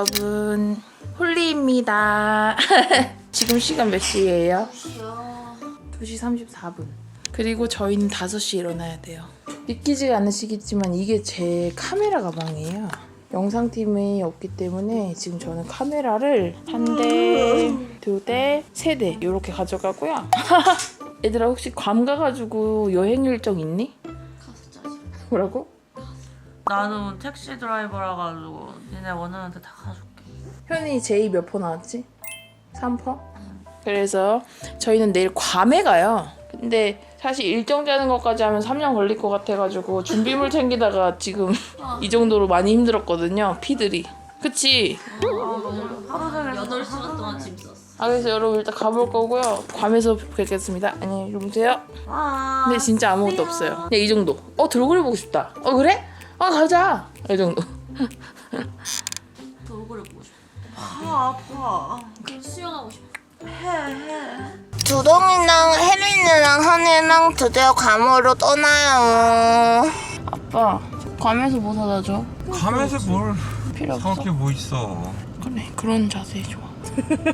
여러분 홀리입니다. 지금 시간 몇 시예요? 2시 34분. 그리고 저희는 5시에 일어나야 돼요. 믿기지가 않으시겠지만 이게 제 카메라 가방이에요. 영상팀이 없기 때문에 지금 저는 카메라를 한 대, 두 대, 세 대 이렇게 가져가고요. 얘들아 혹시 괌 가가지고 여행 일정 있니? 가서 짜지. 뭐라고? 나도 택시 드라이버라 가지고 니네 원하는 데다 가줄게. 현이 제이 몇 퍼 나왔지? 3퍼? 그래서 저희는 내일 괌에 가요. 근데 사실 일정 짜는 것까지 하면 3년 걸릴 것 같아가지고 준비물 챙기다가 지금 이 정도로 많이 힘들었거든요. 피들이. 그치? 하루 종일 8시간 동안 짐 썼어. 아 그래서 여러분 일단 가볼 거고요. 괌에서 뵙겠습니다. 안녕히 주무세요. 아. 근데 진짜 아무것도 없어요. 그냥 이 정도. 어 돌고래 보고 싶다. 어 그래? 아 가자. 이 정도. 돌고래 보고 싶어. 아 아파. 수영하고 싶어. 해 해. 두동이랑 혜린이랑 한이랑 드디어 괌으로 떠나요. 아빠 괌에서 뭐 사다 줘? 감에서 뭘 필요 없어. 사올 게뭐 있어? 그래 그런 자세 좋아. 그런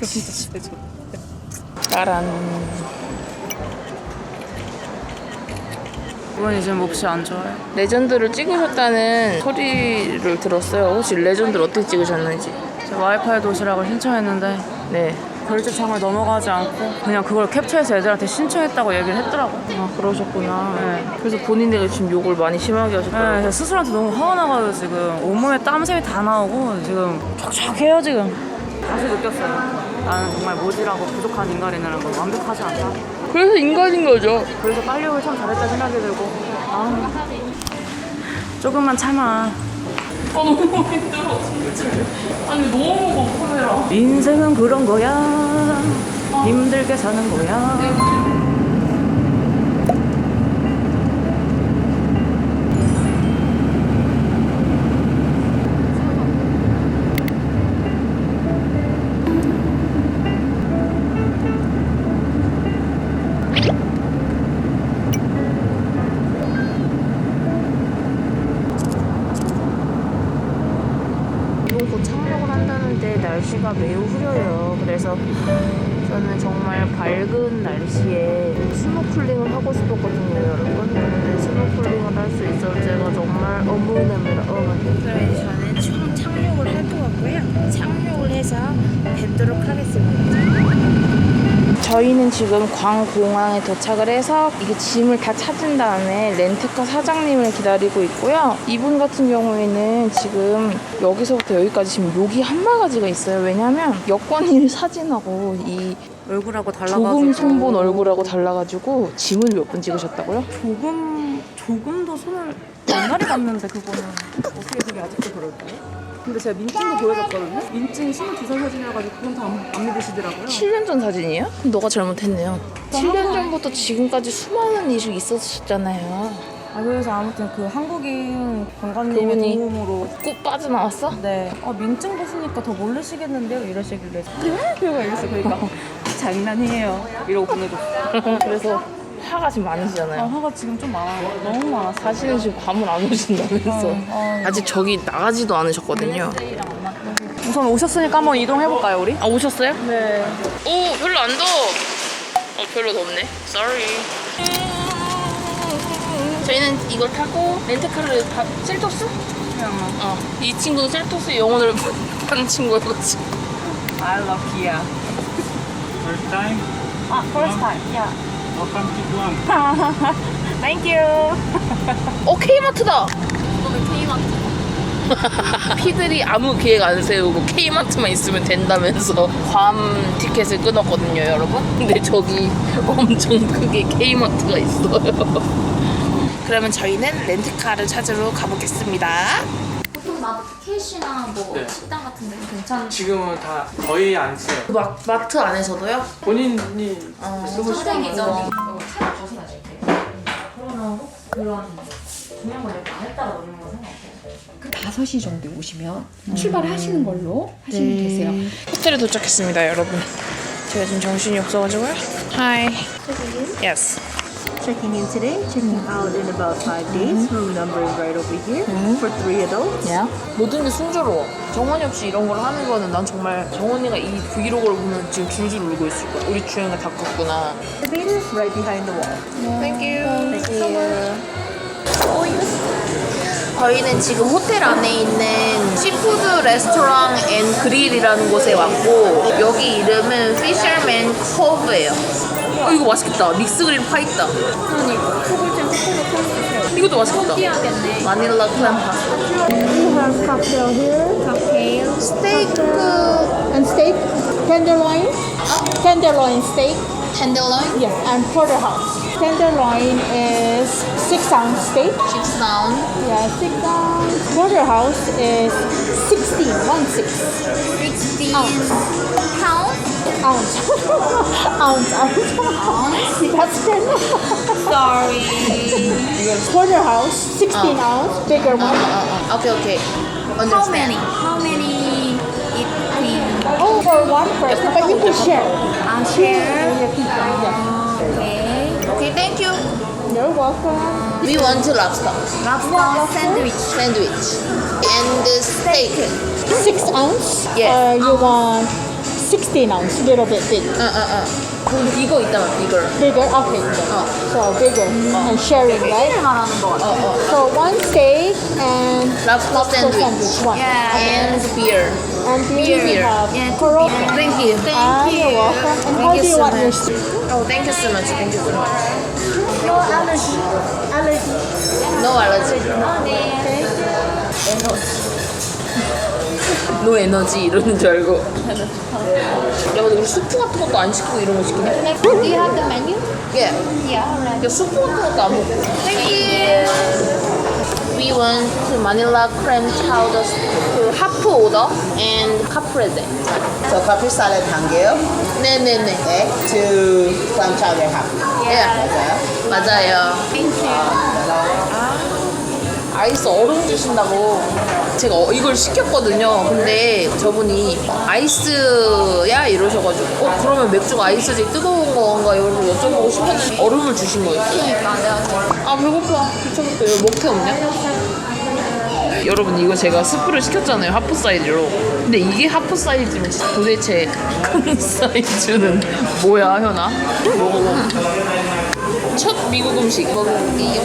자세 좋아. 따란. 이번이 지금 몹시 안 좋아요. 레전드를 찍으셨다는 소리를 들었어요. 혹시 레전드를 어떻게 찍으셨는지? 저 와이파이 도시락을 신청했는데 네. 결제 창을 넘어가지 않고 그냥 그걸 캡처해서 애들한테 신청했다고 얘기를 했더라고. 아 그러셨구나. 네. 그래서 본인들이 지금 욕을 많이 심하게 네, 하셨더라고요. 그래서 스스로한테 너무 화가 나가지고 지금 온몸에 땀샘이 다 나오고 지금 촉촉해요 지금. 다시 느꼈어요. 나는 정말 모질하고 부족한 인간이라는 걸 완벽하지 않다. 그래서 인간인 거죠. 그래서 빨리 오길 참 잘했다 생각이 들고 아 조금만 참아 아 너무 힘들어 진짜. 아니 너무 무거워 카메라. 인생은 그런 거야 힘들게 사는 거야 착륙을 한다는데 날씨가 매우 흐려요. 그래서 저는 정말 밝은 날씨에 스노클링을 하고 싶었거든요, 여러분. 근데 스노클링을 할 수 있어서 제가 정말 어머니입니다, 어머니. 이제 저는 총 착륙을 할 것 같고요. 착륙을 해서 뵙도록 하겠습니다. 저희는 지금 광공항에 도착을 해서 이게 짐을 다 찾은 다음에 렌트카 사장님을 기다리고 있고요. 이분 같은 경우에는 지금 여기서부터 여기까지 지금 욕이 한 바가지가 있어요. 왜냐면 여권일 사진하고 이 얼굴하고 달라가지고 조금 손본 얼굴하고 달라가지고 짐을 몇 번 찍으셨다고요? 조금 조금도 손을 옛날에 봤는데 그거는 어떻게 그게 아직도 그럴까요? 근데 제가 민증도 보여줬거든요 민증 22살 사진이라가지고 그건 다 안 믿으시더라고요 7년 전 사진이에요? 그럼 너가 잘못했네요. 7년 전부터 지금까지 수많은 일이 있었잖아요. 아 그래서 아무튼 그 한국인 관광님의 도움으로 꼭 빠져나왔어? 네. 아 민증 보시니까 더 모르시겠는데요? 이러시길래 그래? 그거 이랬어 그러니까 장난이에요 이러고 보내줬어 그래서 화가 지금 아 많으시잖아요. 화가 지금 좀 많아요 너무 많았어 사실은 지금 밤을 안 오신다면서 어, 아직 저기 나가지도 않으셨거든요. 우선 오셨으니까 한번 이동해볼까요 우리? 아 오셨어요? 네 오 별로 안 더워. 어 별로 덥네. Sorry. 저희는 이걸 타고 렌트카를 다 셀토스? 그냥 어. 이 친구는 셀토스 영혼을 파는 친구여가지고. I love Kia First time, 아 first time yeah welcome to Guam. Thank you 어 K마트다. K마트. 피들이 아무 계획 안 세우고 K마트만 있으면 된다면서 괌 티켓을 끊었거든요, 여러분. 근데 저기 엄청 크게 K마트가 있어요. 그러면 저희는 렌트카를 찾으러 가보겠습니다. 마켓이나 뭐 식당 같은 데는 괜찮은 지금은 다 거의 안 써요. 막 마트 안에서도요? 본인이 쓰고 싶은 선생이죠. 거. 칼 벗어나줄게요. 그러면 그런 중요한 걸안 했다가 넣는 건 상관없어요. 5시 정도에 오시면 출발을 하시는 걸로 하시면 되세요. 호텔에 도착했습니다, 여러분. 제가 지금 정신이 없어가지고요. Hi. Yes. Checking in today, checking out in about five days. Room number is right over here for three adults. Yeah. 모든 게 순조로워. 정원이 없이 이런 걸 하는 거는 난 정말 정원이가 이 브이로그를 보면 지금 줄줄 울고 있을 거야. 우리 주영이가 다 컸구나. Elevator right behind the wall. Thank you. Thank you. 저희는 지금 호텔 안에 있는 시푸드 레스토랑 앤 그릴이라는 곳에 왔고 여기 이름은 피셔맨 커브예요. 어 이거 맛있겠다. 믹스 그린 파 있다. 이것도 맛있겠다. 마닐라 클램 파스타. We have cocktail here. Cocktail. 스테이크 And steak. Tenderloin. Tenderloin steak. 텐들로인 Yes. And porterhouse. tenderloin is six ounce steak. Six ounce. Yeah, six ounce. Porterhouse is 16, one six. 16 ounce. pound? Ounce. ounce, ounce. Ounce? That's 10. Sorry. Porterhouse, 16 Oh. ounce, bigger Uh, one. uh, uh, okay, okay. How many? How many it can Oh, for one person, but you can share. uh, share? Yeah. Okay. 오케이 땡큐. You're welcome. We want lobster Lobster sandwich. sandwich and steak. Six ounce. Yeah. Or you want 16 ounce, little bit big. 응응응. 그럼 이거 있다면 이걸. Bigger? Okay. then. 어. So bigger and sharing, right? 말하는 거 같아. 어 어. So one steak and Lobster lobster sandwich. sandwich. One. Yeah. And beer. And beer we beer. have Yeah, two Koro. beer. Thank you. Ah, you're welcome. And Thank how you do you so want your much. steak? Oh, thank you so much. Thank you so much. No allergy. Allergy. No allergy. Okay. No 에너지 이러는 줄 알고. 야, 근데 우리 수프 같은 것도 안 시키고 이런 거 시키네? Do you have the menu? 예. Yeah, alright. 야, 수프 같은 것도 안 먹고. Thank you. We want Manila cream chowder, 그 하프 오더 and 카프레제. So coffee salad 한 개요. 네네네. 네. Two clam chowder half. 예. 맞아요. 맞아요. 아, 아이스 얼음 주신다고 제가 어- 이걸 시켰거든요. 근데 저분이 아이스야 이러셔가지고 어 그러면 맥주가 아이스지 뜨거운 건가 이러고 여쭤보고 싶었는데 얼음을 주신 거예요. 아 배고파. 미쳐겠다. 여기 먹태 없냐? 여러분 이거 제가 스프를 시켰잖아요 하프 사이즈로 근데 이게 하프 사이즈면 도대체 큰 사이즈는 뭐야 현아? 먹어봐 첫 미국 음식 먹어볼게요.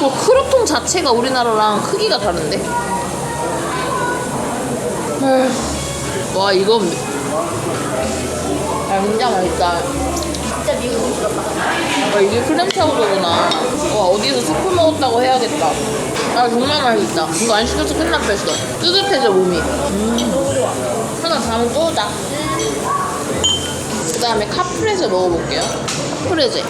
뭐 크루통 자체가 우리나라랑 크기가 다른데? 와 이거 야 진짜 맛있다. 진짜 미국 음식. 와 이게 크렘 차우더구나. 와 어디서 스프 먹었다고 해야겠다. 아 정말 맛있다. 이거 안 시켜서 끝날 뺐어. 뜨뜻해져 몸이. 음. 하나 다음은 또다. 그 다음에 카프레제 먹어볼게요. 카프레제.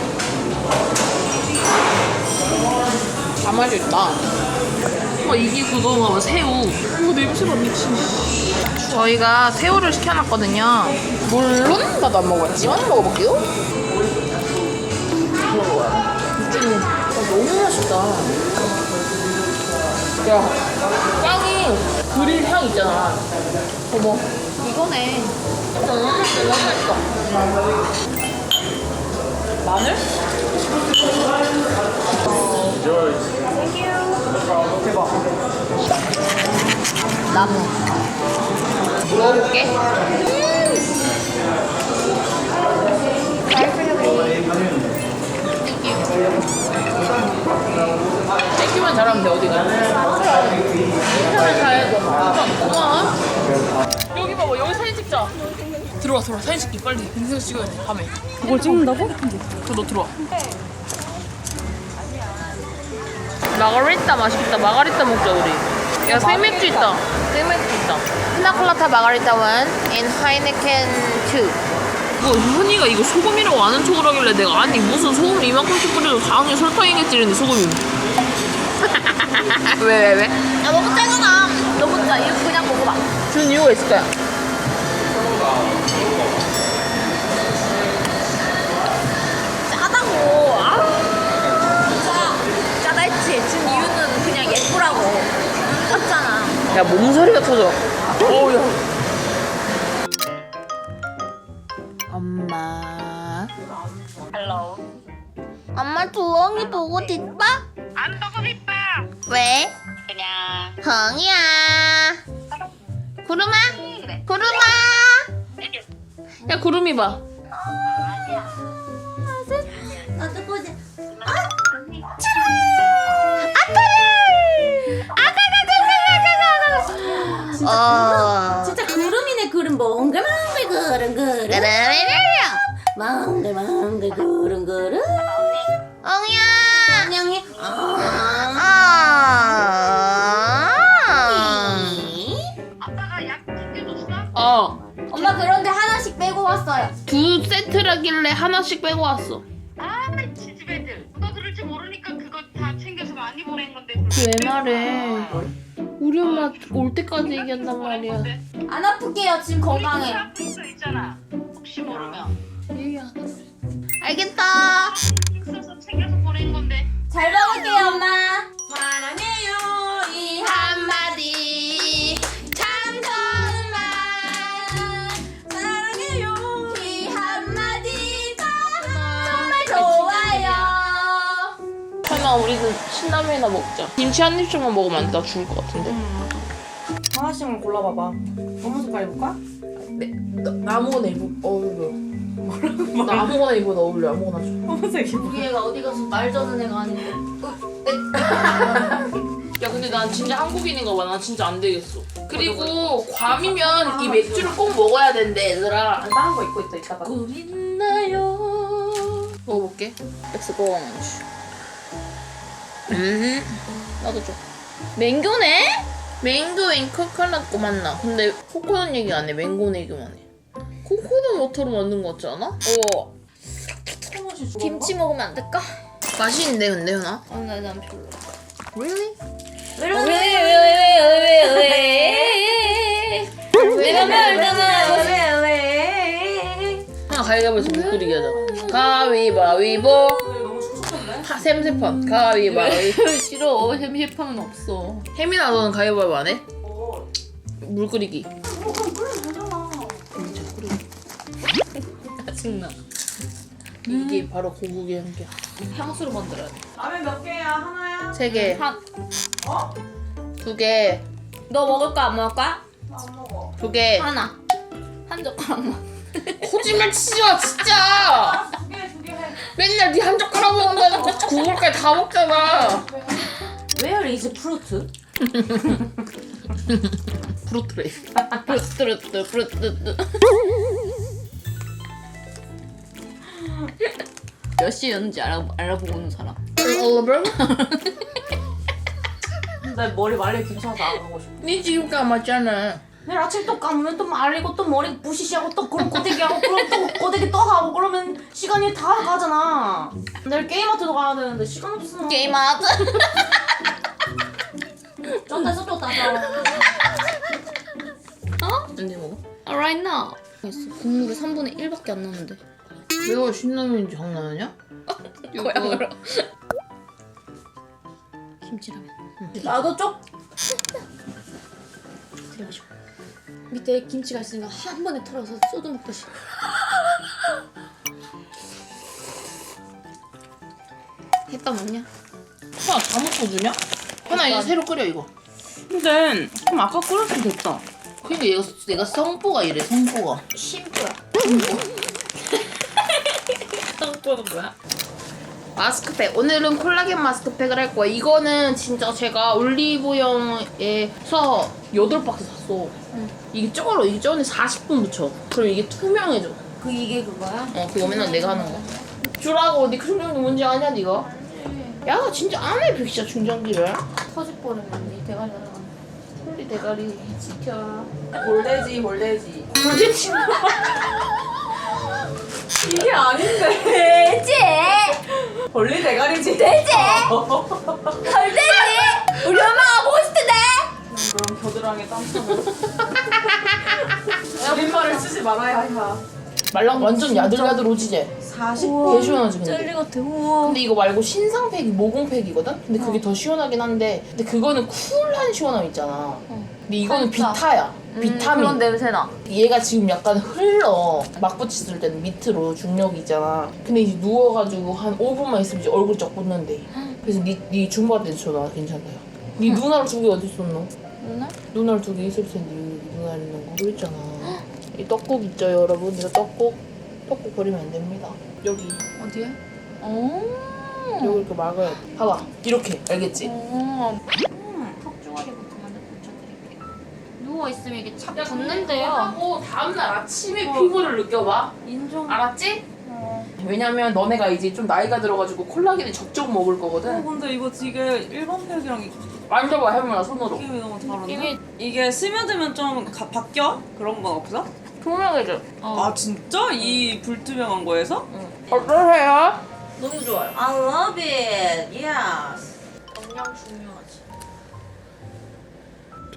다 맛있다. 어, 이게 그건가 봐, 새우. 이거 냄새가 미친. 저희가 새우를 시켜놨거든요. 물론 나도 안 먹어봤지만 먹어볼게요. 육즙이 아, 너무 맛있다. 야, 빵이 그릴 향 있잖아. 어머, 이거네. 너무 맛있어, 너무 맛있어. 마늘? 나무. 먹어볼게. 땡기만 잘하면 돼, 어디가. 잘 가야죠. 우와. 여기 봐봐, 여기 사진 찍자. 들어와, 들어와. 사진 찍기 빨리. 인생 찍어야 돼, 밤에. 그걸 찍는다고? 너 들어와. 마가리타 맛있겠다. 마가리타 먹자 우리. 야 생맥주 있다. 생맥주 있다. 피나콜라타 마가리타 1 and 하이네켄 2. 이거 현이가 이거 소금이라고 아는 척을 하길래 내가 아니 무슨 소금 이만큼씩 뿌려도 당연히 설탕이겠지 이랬는데 소금이. 왜 왜 왜? 야, 너무 짜잖아. 너무 짜. 이거 그냥 먹어봐. 주는 이유가 있을 거야. 짜다고. 아, 짜. 짜다 했지. 지금 이유는 그냥 예쁘라고. 짰잖아. 야 몸소리가 터져. 어우 야. Hello. 엄마 두엉이 보고 뒷봐? 안 보고 빗봐. 왜? 그냥. 헝이야. 구름아. 네. 구름아. 야 구름이 봐. 나도 보자. 아, 아빠를. 아가가가가가가가. 진짜 구름이네 구름 몽글몽글 구름 구름. 그러면은 구름 구름 엉이야. 안녕히 아. 아빠가 약 챙겨줬어? 어. 엄마 그런데 하나씩 빼고 왔어요 두 세트라길래 하나씩 빼고 왔어. 아, 지지배들. 누가 그럴 줄 모르니까 그거 다 챙겨서 많이 보낸 건데. 왜 말해? 우리 엄마 올 때까지 얘기한단 말이야. 안 아플게요 지금 건강해 수 있잖아. 알겠다. 있어서 챙겨서 보낸 건데. 잘 먹을게요 엄마 사랑해요 이 한마디 참 좋은 말. 사랑해요 이 한마디가 정말 좋아요 설마 우리는 신라면이나 먹자. 김치 한 입씩만 먹으면 안 돼? 나 죽을 것 같은데. 하나씩만 골라봐봐. 어느 색깔 입을까? 나 아무거나 입어. 어울려. 뭐라고? 나 아무거나 입어도 어울려. 아무거나 줘. 검은색 입어. 우리 애가 어디 가서 말 저는 애가 아닌데 야 근데 난 진짜 한국인인가 봐. 난 진짜 안 되겠어. 그리고 괌이면 이 맥주를 꼭 먹어야 된대 얘들아. 안 다른 거 입고 있다 이따가. 있나요? 먹어볼게. 엑스ponge. 음, 나도 줘. 맹고 앤 코코넛 거 맞나? 근데 코코넛 얘기 안 해. 맹고 얘기만 해. 코코넛 워터로 만든 거 같지 않아? 어. 김치 먹으면 안 될까? 맛있는데 근데 현아? 어, 나, 난 별로 Really? 하나 가위바위보에서 물 끓이게 하자. 가위바위보. 너무 촉촉한데? 하, 샘세판. 가위바위보. 싫어. 샘세판은 없어. 혜민아 너는 가위바위보 안 해? 어. 물 끓이기. 진짜 짜증나. 이게 바로 고국의 향기야. 향수로 만들어야 돼. 라면 몇 개야? 하나야? 세 개. 한- 어? 두 개. 너 먹을 거안 먹을 거야? 나 안 먹어. 두 개. 하나 한 젓가락만 거짓말 치지 마 진짜. 두 개, 두 개 해. 맨날 네 한 젓가락 먹는다는 거 국물까지 다 먹잖아. Where is fruit? 프로트레이. 프로트레트 프로트레트. 몇 시였는지 알아, 알아보고 오는 사람 올리버? 나 머리 말려 귀찮아서 안 하고 싶어. 네 지금 감았잖아. 내일 아침 또 감으면 또 말리고 또 머리 부시시하고 또 그럼 꼬대기 하고 그럼 또 꼬대기 또 하고 그러면 시간이 다 가잖아 내일 게임하트도 가야 되는데 시간 없어 게임하자. 쩐다 쏟았다 언제 먹어? Right now 있어 국물이 3분의 1밖에 안 남는데 내가 신라면인지 장난하냐? 거야 그럼 김치라면 나도 쪽. 들어가시고 밑에 김치가 있으니까 한 번에 털어서 쏟아 먹듯이 햇밥 먹냐? 하나 다 먹고 주냐? 하나 이제 새로 끓여 이거. 근데 좀 아까 끓였으면 됐다. 그러니까 얘가 내가 성뽀가 이래 성뽀가. 심플 성 뽀는 뭐야? 마스크팩 오늘은 콜라겐 마스크팩을 할 거야. 이거는 진짜 제가 올리브영에서 8박스 샀어. 이게 쩔어. 이게 쩔는데 40분 붙여. 그리고 이게 투명해져. 그 이게 그거야? 어 그거 맨날 내가 하는 거. 주라고 네 충전기 뭔지 아냐 네가? 야 나 진짜 안 해 빅샤 충전기를. 터질 뻔했는데 이 대가리 날아가 홀리 대가리 지켜. 몰대지, 몰대지. 도대체 이게 아닌데. 돼지! 벌리 대가리지. 돼지! 헐돼지! 우리 엄마가 보고! 그럼 겨드랑이에 땀차면. 줄임말을 쓰지 말아야 해. 말랑 완전 야들야들 오지제. 40. 개 시원하지 근데. 젤리 같아 우와 근데 이거 말고 신상팩이 모공팩이거든? 근데 그게 더 시원하긴 한데 근데 그거는 쿨한 시원함 있잖아 근데 이거는 비타야. 비타민. 그런 냄새 나. 얘가 지금 약간 흘러. 막 붙였을 때는 밑으로 중력이 있잖아. 근데 이제 누워가지고 한 5분만 있으면 이제 얼굴 쩍 붙는데. 그래서 니, 니 중바 때 줘봐. 괜찮아요. 니 눈알 두개 어디 있었노? 눈알? 눈알 두개 있을 텐데 여기 눈알 있는 거. 여기 있잖아. 이 떡국 있죠 여러분? 이거 떡국. 떡국 버리면 안 됩니다. 여기. 어디에? 어. 여기 이렇게 막아야 돼. 봐봐. 이렇게. 알겠지? 음, 누워 있으면 이게 착 붙는데요. 하고 다음날 아침에 피부를 느껴봐. 인종. 알았지? 왜냐면 너네가 이제 좀 나이가 들어가지고 콜라겐을 적정 먹을 어, 거거든. 근데 이거 되게 일반 팩이랑 만져봐 해보라 손으로. 느낌이 너무 다른데? 이게- 이게 스며들면 좀 가, 바뀌어? 그런 건 없어? 투명해져. 아 진짜? 이 불투명한 거에서? 어떠세요? 너무 좋아요. I love it. Yes. 영양 중요하지.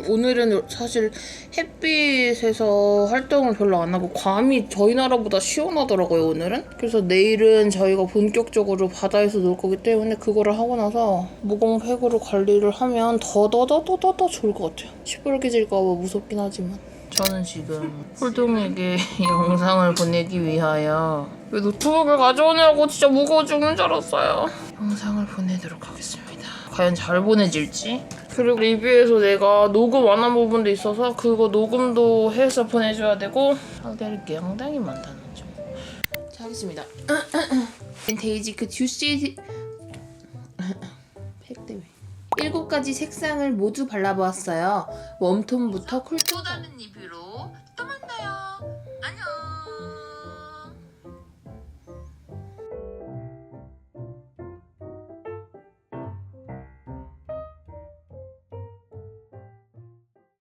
오늘은 사실 햇빛에서 활동을 별로 안 하고 괌이 저희 나라보다 시원하더라고요 오늘은. 그래서 내일은 저희가 본격적으로 바다에서 놀 거기 때문에 그거를 하고 나서 무공팩으로 관리를 하면 더더더더더 좋을 것 같아요. 시뻘개질까 봐 무섭긴 하지만. 저는 지금 홀동에게 영상을 보내기 위하여 왜 노트북을 가져오냐고 진짜 무거워 죽는 줄 알았어요. 영상을 보내도록 하겠습니다 과연 잘 보내질지 그리고 리뷰에서 내가 녹음 안한 부분도 있어서 그거 녹음도 해서 보내줘야 되고 할게 상당히 많다는 점. 자 하겠습니다. 빈테이지 그 듀시 팩 때문에 일곱 가지 색상을 모두 발라보았어요. 웜톤부터 쿨톤. 또 다른 만나요.